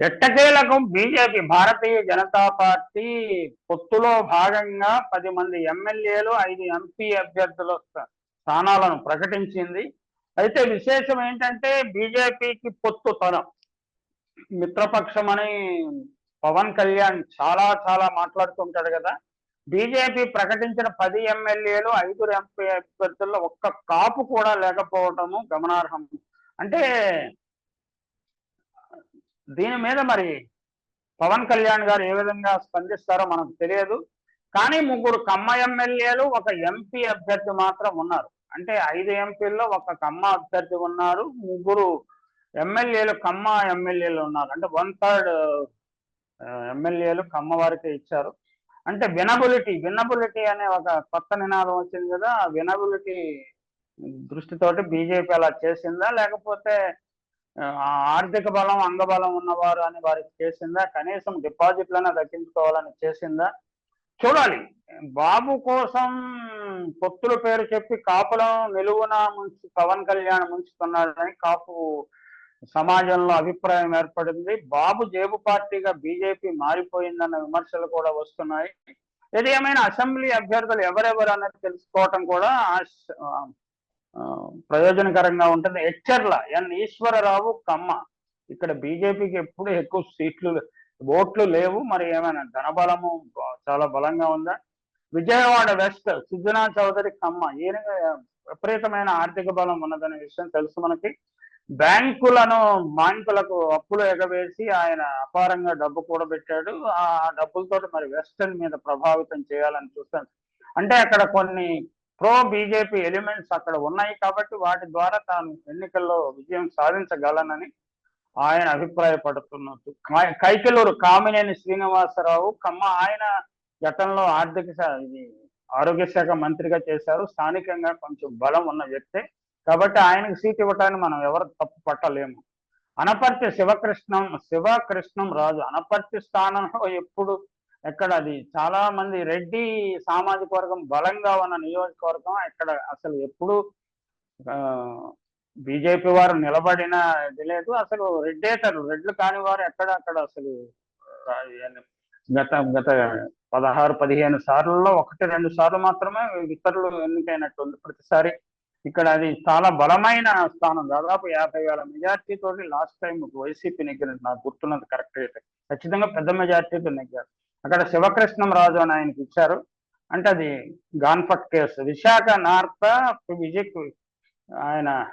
ఎట్టకేలకు బీజేపీ భారతీయ జనతా పార్టీ పొత్తులో భాగంగా పది మంది ఎమ్మెల్యేలు ఐదు ఎంపీ అభ్యర్థుల స్థానాలను ప్రకటించింది. అయితే విశేషం ఏంటంటే బీజేపీకి పొత్తు తనం మిత్రపక్షం అని పవన్ కళ్యాణ్ చాలా చాలా మాట్లాడుతుంటాడు కదా. బీజేపీ ప్రకటించిన పది ఎమ్మెల్యేలు ఐదుగురు ఎంపీ అభ్యర్థుల్లో ఒక్క కాపు కూడా లేకపోవటము గమనార్హం. అంటే దీని మీద మరి పవన్ కళ్యాణ్ గారు ఏ విధంగా స్పందిస్తారో మనకు తెలియదు. కానీ ముగ్గురు కమ్మ ఎమ్మెల్యేలు ఒక ఎంపీ అభ్యర్థి మాత్రం ఉన్నారు. అంటే ఐదు ఎంపీల్లో ఒక కమ్మ అభ్యర్థి ఉన్నారు. ముగ్గురు ఎమ్మెల్యేలు కమ్మ ఎమ్మెల్యేలు ఉన్నారు. అంటే వన్ థర్డ్ ఎమ్మెల్యేలు కమ్మ వారికి ఇచ్చారు. అంటే వినబిలిటీ వినబిలిటీ అనే ఒక కొత్త నినాదం వచ్చింది కదా ఆ వినబిలిటీ దృష్టితోటి బీజేపీ అలా చేసిందా? లేకపోతే ఆర్థిక బలం అంగబలం ఉన్నవారు అని వారికి చేసిందా? కనీసం డిపాజిట్లను దక్కించుకోవాలని చేసిందా? చూడాలి. బాబు కోసం పొత్తుల పేరు చెప్పి కాపులం నిలువున ముంచి పవన్ కళ్యాణ్ ముంచుతున్నాడని కాపు సమాజంలో అభిప్రాయం ఏర్పడింది. బాబు జేబు పార్టీగా బీజేపీ మారిపోయిందన్న విమర్శలు కూడా వస్తున్నాయి. ఏది ఏమైనా అసెంబ్లీ అభ్యర్థులు ఎవరెవరు అన్నది తెలుసుకోవటం కూడా ప్రయోజనకరంగా ఉంటుంది. హెచ్చర్ల ఎన్ ఈశ్వరరావు కమ్మ. ఇక్కడ బీజేపీకి ఎప్పుడు ఎక్కువ సీట్లు ఓట్లు లేవు. మరి ఏమైనా ధనబలము చాలా బలంగా ఉందా? విజయవాడ వెస్ట్ సుజనా చౌదరి కమ్మ. ఈయన విపరీతమైన ఆర్థిక బలం ఉన్నదనే విషయం తెలుసు మనకి. బ్యాంకులను బ్యాంకులకు అప్పులు ఎగవేసి ఆయన అపారంగా డబ్బు కూడబెట్టాడు. ఆ డబ్బులతో మరి వెస్టర్న్ మీద ప్రభావితం చేయాలని చూస్తాను. అంటే అక్కడ కొన్ని ప్రో బీజేపీ ఎలిమెంట్స్ అక్కడ ఉన్నాయి కాబట్టి వాటి ద్వారా తాను ఎన్నికల్లో విజయం సాధించగలనని ఆయన అభిప్రాయపడుతున్నట్టు. కైకెలూరు కైకలూరు కామినేని శ్రీనివాసరావు కమ్మ ఆయన గతంలో ఆర్థిక శా- ఇది ఆరోగ్య శాఖ మంత్రిగా చేశారు. స్థానికంగా కొంచెం బలం ఉన్న వ్యక్తే. కాబట్టి ఆయనకు సీట్ ఇవ్వటాన్ని మనం ఎవరు తప్పు పట్టలేము. అనపర్తి శివకృష్ణం శివకృష్ణం రాజు అనపర్తి స్థానంలో ఎప్పుడు ఎక్కడ అది చాలా మంది రెడ్డి సామాజిక వర్గం బలంగా ఉన్న నియోజకవర్గం ఇక్కడ అసలు ఎప్పుడు బీజేపీ వారు నిలబడిన ఇది లేదు. అసలు రెడ్డేతరు రెడ్లు కాని వారు ఎక్కడ అక్కడ అసలు గత గత పదహారు పదిహేను సార్లలో ఒకటి రెండు సార్లు మాత్రమే ఇతరులు ఎన్నికైనట్టుంది. ప్రతిసారి ఇక్కడ అది చాలా బలమైన స్థానం. దాదాపు యాభై వేల మెజార్టీ తోటి లాస్ట్ టైం వైసీపీ నెగ్గినట్టు నాకు గుర్తున్నది కరెక్ట్ అయితే. ఖచ్చితంగా పెద్ద మెజార్టీతో నెగ్గారు. అక్కడ శివకృష్ణం రాజు అని ఆయనకి ఇచ్చారు. అంటే అది గాన్ఫట్ కేసు విశాఖ నార్త విజయ్ ఆయన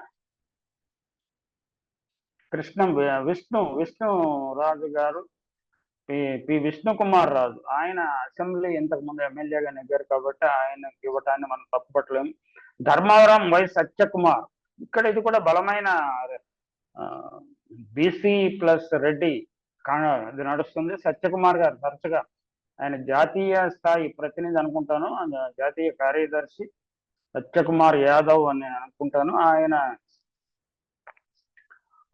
కృష్ణం విష్ణు విష్ణు రాజు గారు పి పి విష్ణు కుమార్ రాజు. ఆయన అసెంబ్లీ ఇంతకు ముందు ఎమ్మెల్యేగా నెగ్గారు కాబట్టి ఆయనకి ఇవ్వటాన్ని మనం తప్పుపట్టలేము ధర్మవరం వై సత్యకుమార్. ఇక్కడ ఇది కూడా బలమైన బీసీ ప్లస్ రెడ్డి కా- ఇది నడుస్తుంది. సత్యకుమార్ గారు తరచుగా ఆయన జాతీయ స్థాయి ప్రతినిధి అనుకుంటాను. జాతీయ కార్యదర్శి సత్యకుమార్ యాదవ్ అని అనుకుంటాను. ఆయన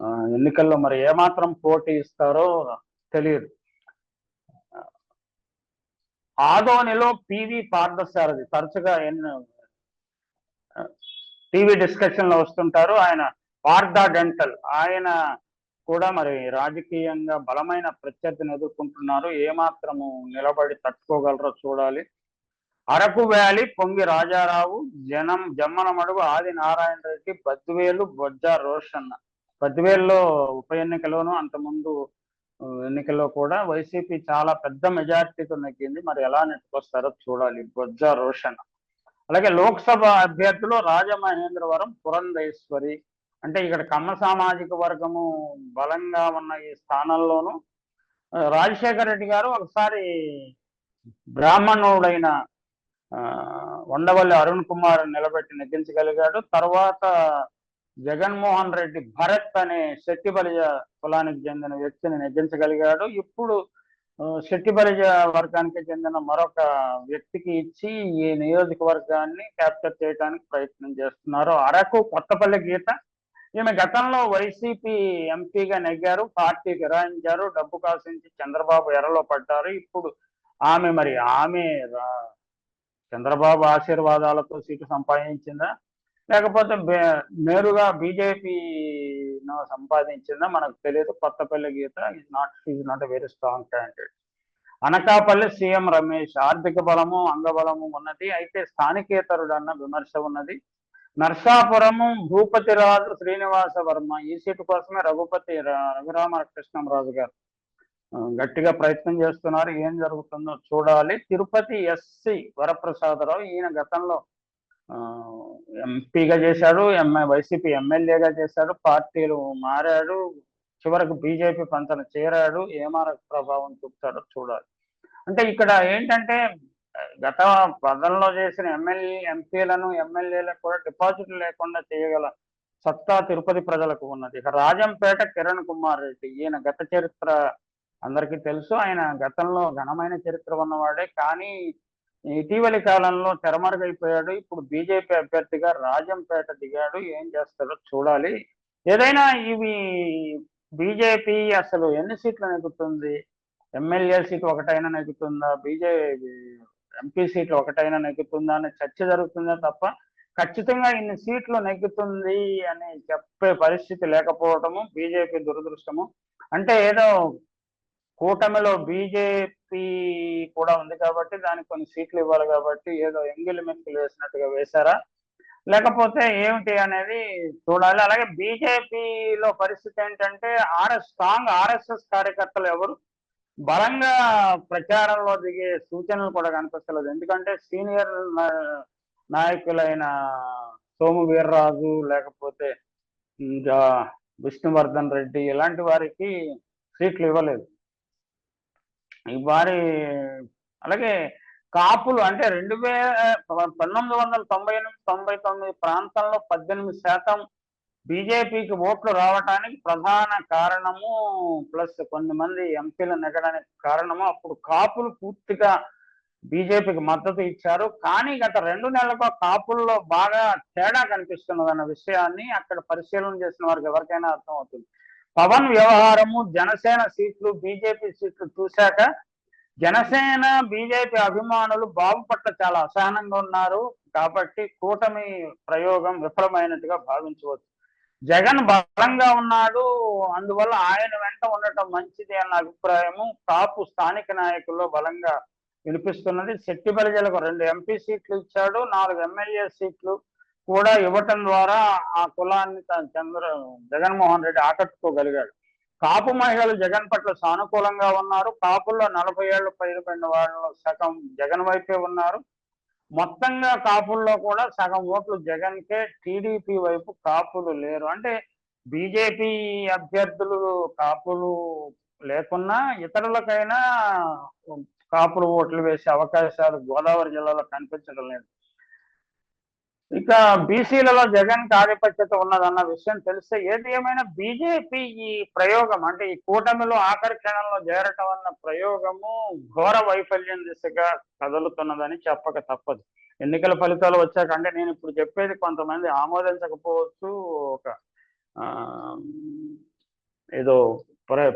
ఆ, ఎన్నికల్లో మరి ఏమాత్రం పోటీ ఇస్తారో తెలియదు. ఆదోనిలో పివి పార్థసారథి తరచుగా ఎన్నో టీవీ డిస్కషన్లో వస్తుంటారు. ఆయన పార్థా డెంటల్. ఆయన కూడా మరి రాజకీయంగా బలమైన ప్రత్యర్థిని ఎదుర్కొంటున్నారు. ఏమాత్రము నిలబడి తట్టుకోగలరో చూడాలి. అరకు వ్యాలీ పొంగి రాజారావు జనం జమ్మనమడుగు ఆది నారాయణ రెడ్డి బద్వేలు బొజ్జ రోషన్న. బద్వేల్లో ఉప ఎన్నికలోను అంతకుముందు ఎన్నికల్లో కూడా వైసీపీ చాలా పెద్ద మెజార్టీతో నెగ్గింది. మరి ఎలా నెట్టుకొస్తారో చూడాలి. బొజ్జ రోషన్ అలాగే లోక్సభ అభ్యర్థులు రాజమహేంద్రవరం పురంధేశ్వరి అంటే ఇక్కడ కమ్మ సామాజిక వర్గము బలంగా ఉన్న ఈ స్థానంలోనూ రాజశేఖర రెడ్డి గారు ఒకసారి బ్రాహ్మణుడైన ఆ, ఉండవల్లి అరుణ్ కుమార్ నిలబెట్టి నెగ్గించగలిగాడు. తర్వాత జగన్మోహన్ రెడ్డి భరత్ అనే శెట్టి బలిజ కులానికి చెందిన వ్యక్తిని నెగ్గించగలిగాడు. ఇప్పుడు ఆ, శెట్టి బలిజ వర్గానికి చెందిన మరొక వ్యక్తికి ఇచ్చి ఈ నియోజకవర్గాన్ని క్యాప్చర్ చేయడానికి ప్రయత్నం చేస్తున్నారు. అరకు కొత్తపల్లి గీత ఈమె గతంలో వైసీపీ ఎంపీగా నెగ్గారు పార్టీ ఫిరాయించారు డబ్బు కాసించి చంద్రబాబు ఎర్రలో పడ్డారు. ఇప్పుడు ఆమె మరి ఆమె చంద్రబాబు ఆశీర్వాదాలతో సీటు సంపాదించిందా? లేకపోతే నేరుగా బీజేపీ సంపాదించిందా? మనకు తెలియదు Kothapalli Geetha is not is not a very strong candidate Anakapalli CM Ramesh ఆర్థిక బలము అంగబలము ఉన్నది. అయితే స్థానికేతరుడు అన్న విమర్శ ఉన్నది. నర్సాపురము భూపతిరాజు శ్రీనివాస వర్మ ఈ సీటు కోసమే రఘుపతి ర- రఘురామకృష్ణంరాజు గారు. గట్టిగా ప్రయత్నం చేస్తున్నారు. ఏం జరుగుతుందో చూడాలి. తిరుపతి ఎస్సి వరప్రసాదరావు ఈయన గతంలో ఆ, ఎంపీగా చేశాడు ఎంఐ వైసీపీ ఎమ్మెల్యేగా చేశాడు పార్టీలు మారాడు చివరకు బీజేపీ పంతన చేరాడు ఏమార ప్రభావం చూపుతాడో చూడాలి. అంటే ఇక్కడ ఏంటంటే గత పదంలో చేసిన ఎమ్మెల్యే ఎంపీలను ఎమ్మెల్యేలకు కూడా డిపాజిట్ లేకుండా చేయగల సత్తా తిరుపతి ప్రజలకు ఉన్నది. ఇక రాజంపేట కిరణ్ కుమార్ రెడ్డి ఈయన గత చరిత్ర అందరికీ తెలుసు. ఆయన గతంలో ఘనమైన చరిత్ర ఉన్నవాడే. కానీ ఇటీవలి కాలంలో తెరమరుగైపోయాడు. ఇప్పుడు బీజేపీ అభ్యర్థిగా రాజంపేట దిగాడు. ఏం చేస్తాడో చూడాలి. ఏదైనా ఇవి బీజేపీ అసలు ఎన్ని సీట్లు నెగ్గుతుంది? ఎమ్మెల్యే సీట్ ఒకటైనా నెగ్గుతుందా? బీజేపీ ఎంపీ సీట్లు ఒకటైనా నెగ్గుతుందా అనే చర్చ జరుగుతుందా తప్ప ఖచ్చితంగా ఇన్ని సీట్లు నెగ్గుతుంది అని చెప్పే పరిస్థితి లేకపోవటము బీజేపీ దురదృష్టము. అంటే ఏదో కూటమిలో బీజేపీ కూడా ఉంది కాబట్టి దానికి కొన్ని సీట్లు ఇవ్వాలి కాబట్టి ఏదో ఎంగిలి మెక్కులు వేసినట్టుగా వేశారా? లేకపోతే ఏమిటి అనేది చూడాలి. అలాగే బీజేపీలో పరిస్థితి ఏంటంటే ఆర్ఎస్ స్ట్రాంగ్ ఆర్ఎస్ఎస్ కార్యకర్తలు ఎవరు? బలంగా ప్రచారంలో దిగే సూచనలు కూడా కనిపిస్తలేదు. ఎందుకంటే సీనియర్ నాయకులైన సోము వీర్రాజు లేకపోతే ఇంకా విష్ణువర్ధన్ రెడ్డి ఇలాంటి వారికి సీట్లు ఇవ్వలేదు. ఈ వారి అలాగే కాపులు అంటే రెండు వేల పంతొమ్మిది వందల తొంభై ఎనిమిది తొంభై తొమ్మిది ప్రాంతంలో పద్దెనిమిది శాతం బీజేపీకి ఓట్లు రావటానికి ప్రధాన కారణము ప్లస్ కొంతమంది ఎంపీలు నెగ్గడానికి కారణము అప్పుడు కాపులు పూర్తిగా బీజేపీకి మద్దతు ఇచ్చారు. కానీ గత రెండు నెలలుగా కాపుల్లో బాగా తేడా కనిపిస్తున్నది అన్న విషయాన్ని అక్కడ పరిశీలన చేసిన వారికి ఎవరికైనా అర్థం అవుతుంది పవన్ వ్యవహారము జనసేన సీట్లు బీజేపీ సీట్లు చూశాక జనసేన బీజేపీ అభిమానులు బాబు పట్ల చాలా అసహనంగా ఉన్నారు. కాబట్టి కూటమి ప్రయోగం విఫలమైనట్టుగా భావించవచ్చు. జగన్ బలంగా ఉన్నాడు అందువల్ల ఆయన వెంట ఉండటం మంచిది అన్న అభిప్రాయము కాపు స్థానిక నాయకుల్లో బలంగా వినిపిస్తున్నది. శెట్టి ప్రజలకు రెండు ఎంపీ సీట్లు ఇచ్చాడు నాలుగు ఎమ్మెల్యే సీట్లు కూడా ఇవ్వటం ద్వారా ఆ కులాన్ని త- చంద్ర జగన్మోహన్ రెడ్డి ఆకట్టుకోగలిగాడు. కాపు మహిళలు జగన్ పట్ల సానుకూలంగా ఉన్నారు. కాపుల్లో నలభై ఏళ్ళు పైన వాళ్ళు సగం జగన్ వైపే ఉన్నారు. మొత్తంగా కాపుల్లో కూడా సగం ఓట్లు జగన్ కే టీడీపీ వైపు కాపులు లేరు. అంటే బీజేపీ అభ్యర్థులు కాపులు లేకున్నా ఇతరులకైనా కాపులు ఓట్లు వేసే అవకాశాలు గోదావరి జిల్లాలో కనిపించడం లేదు. ఇక బీసీలలో జగన్ ఆధిపత్యత ఉన్నదన్న విషయం తెలిస్తే ఏది ఏమైనా బీజేపీ ఈ ప్రయోగం అంటే ఈ కూటమిలో ఆఖరి క్షణంలో చేరటం అన్న ప్రయోగము ఘోర వైఫల్యం దిశగా కదులుతున్నదని చెప్పక తప్పదు. ఎన్నికల ఫలితాలు వచ్చాక అంటే నేను ఇప్పుడు చెప్పేది కొంతమంది ఆమోదించకపోవచ్చు ఒక ఏదో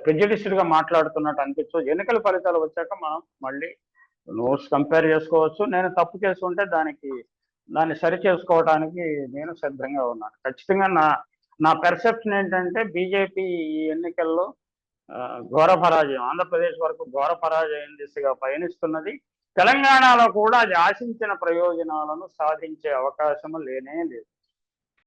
ప్రెజడిస్డ్గా మాట్లాడుతున్నట్టు అనిపించవచ్చు ఎన్నికల ఫలితాలు వచ్చాక మనం మళ్ళీ నోట్స్ కంపేర్ చేసుకోవచ్చు. నేను తప్పు చేసుకుంటే దానికి దాన్ని సరి చేసుకోవడానికి నేను సిద్ధంగా ఉన్నాను. ఖచ్చితంగా నా నా పెర్సెప్షన్ ఏంటంటే బీజేపీ ఈ ఎన్నికల్లో ఆ, ఘోర పరాజయం. ఆంధ్రప్రదేశ్ వరకు ఘోర పరాజయం దిశగా పయనిస్తున్నది. తెలంగాణలో కూడా అది ఆశించిన ప్రయోజనాలను సాధించే అవకాశం లేనే లేదు.